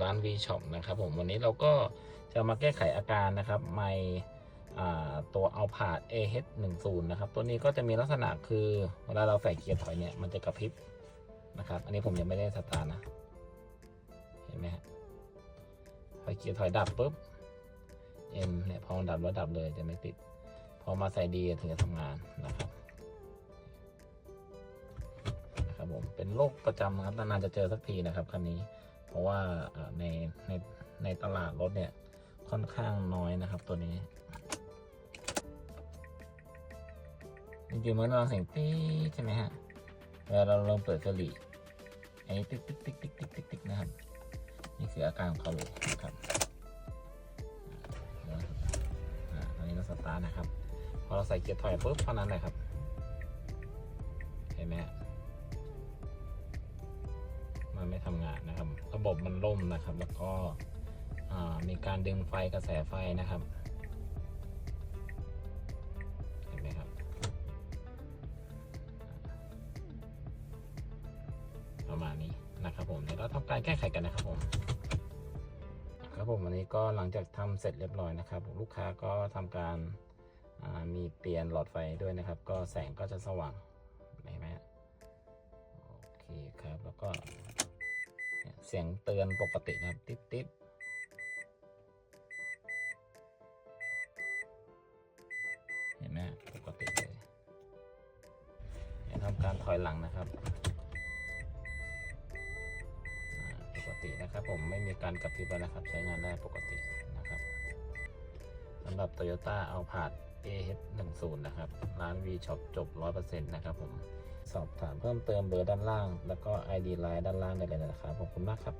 ร้าน V Shop นะครับผมวันนี้เราก็จะมาแก้ไขอาการนะครับไมอ่าตัวเอาผาด AH10 นะครับ ตัวนี้ก็จะมีลักษณะคือเวลาเราใส่เกียร์ถอยเนี่ยมันจะกระพริบนะครับ อันนี้ผมยังไม่ได้สตาร์นะ เห็นไหมฮะพอเกียร์ถอยดับปุ๊บ M เนี่ยพอมันดับแล้วดับเลยจะไม่ติด พอมาใส่ดีถึงจะทำงานนะครับนะครับผมเป็นโรคประจำนะครับนานๆจะเจอสักทีนะครับคันนี้ เพราะว่าในในในตลาดรถเนี่ยค่อนข้างน้อยนะครับตัวนี้จริงๆมันเราเสียงติ๊กใช่ไหมฮะเวลาเราลองเปิดกระหรี่อันนี้ติ๊กติ๊กติ๊กติ๊กติ๊กติ๊กติ๊กนะครับ นี่คืออาการของเขาเลยนะครับอันนี้เราสตาร์ทนะครับ พอเราใส่เกียร์ถอยปุ๊บเท่านั้นเลยครับ เห็นไหมฮะ มันไม่ทำงานนะครับ ระบบมันล่มนะครับ แล้วก็มีการดึงไฟกระแสไฟนะครับเห็นไหมครับประมาณนี้นะครับผมเดี๋ยวเราทำการแก้ไขกันนะครับผมครับผมวันนี้ก็หลังจากทำเสร็จเรียบร้อยนะครับ ลูกค้าก็ทำการมีเปลี่ยนหลอดไฟด้วยนะครับ ก็แสงก็จะสว่างเห็นไหมโอเคครับแล้วก็ สียงเตือนปกตินะครับ ติ๊บติ๊บเห็นไหมปกติเลยเดี๋ยวทำการถอยหลังนะครับปกตินะครับผมไม่มีการกระพริบแล้วนะครับ ใช้งานได้ปกติ สำหรับ Toyota a l p a r d AH10 นะครับ ร้าน V Shop จบ 100%นะครับผม สอบถามเพิ่มเติมเบอร์ด้านล่าง แล้วก็ ID Line ด้านล่างได้เลยนะครับ ขอบคุณมากครับ